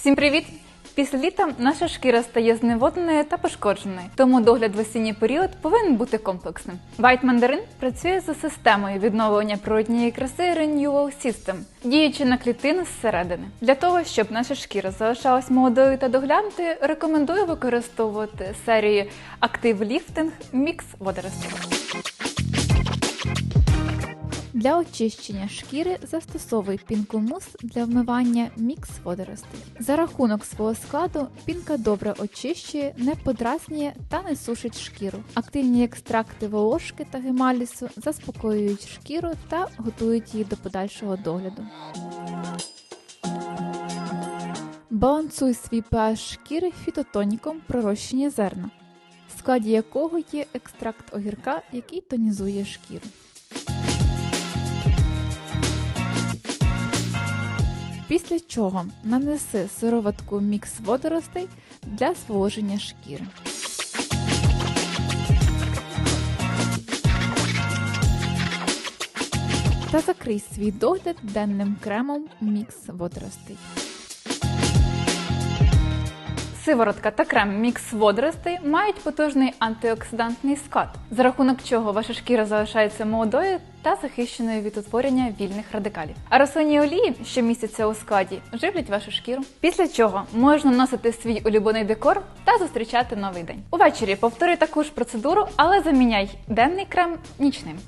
Всім привіт! Після літа наша шкіра стає зневодненою та пошкодженою, тому догляд в осінній період повинен бути комплексним. White Mandarin працює за системою відновлення природньої краси Renewal System, діючи на клітину зсередини. Для того, щоб наша шкіра залишалась молодою та доглянутою, рекомендую використовувати серію Active Lifting Mix водоростей. Для очищення шкіри застосовуй пінку-мус для вмивання мікс водоростей. За рахунок свого складу пінка добре очищує, не подразнює та не сушить шкіру. Активні екстракти волошки та гемалісу заспокоюють шкіру та готують її до подальшого догляду. Балансуй свій pH шкіри фітотоніком пророщення зерна, в складі якого є екстракт огірка, який тонізує шкіру. Після чого нанеси сироватку мікс водоростей для зволоження шкіри. Та закрий свій догляд денним кремом мікс водоростей. Сиворотка та крем мікс водоростей мають потужний антиоксидантний склад, за рахунок чого ваша шкіра залишається молодою та захищеною від утворення вільних радикалів. А рослинні олії, що містяться у складі, живлять вашу шкіру. Після чого можна носити свій улюблений декор та зустрічати новий день. Увечері повтори таку ж процедуру, але заміняй денний крем нічним.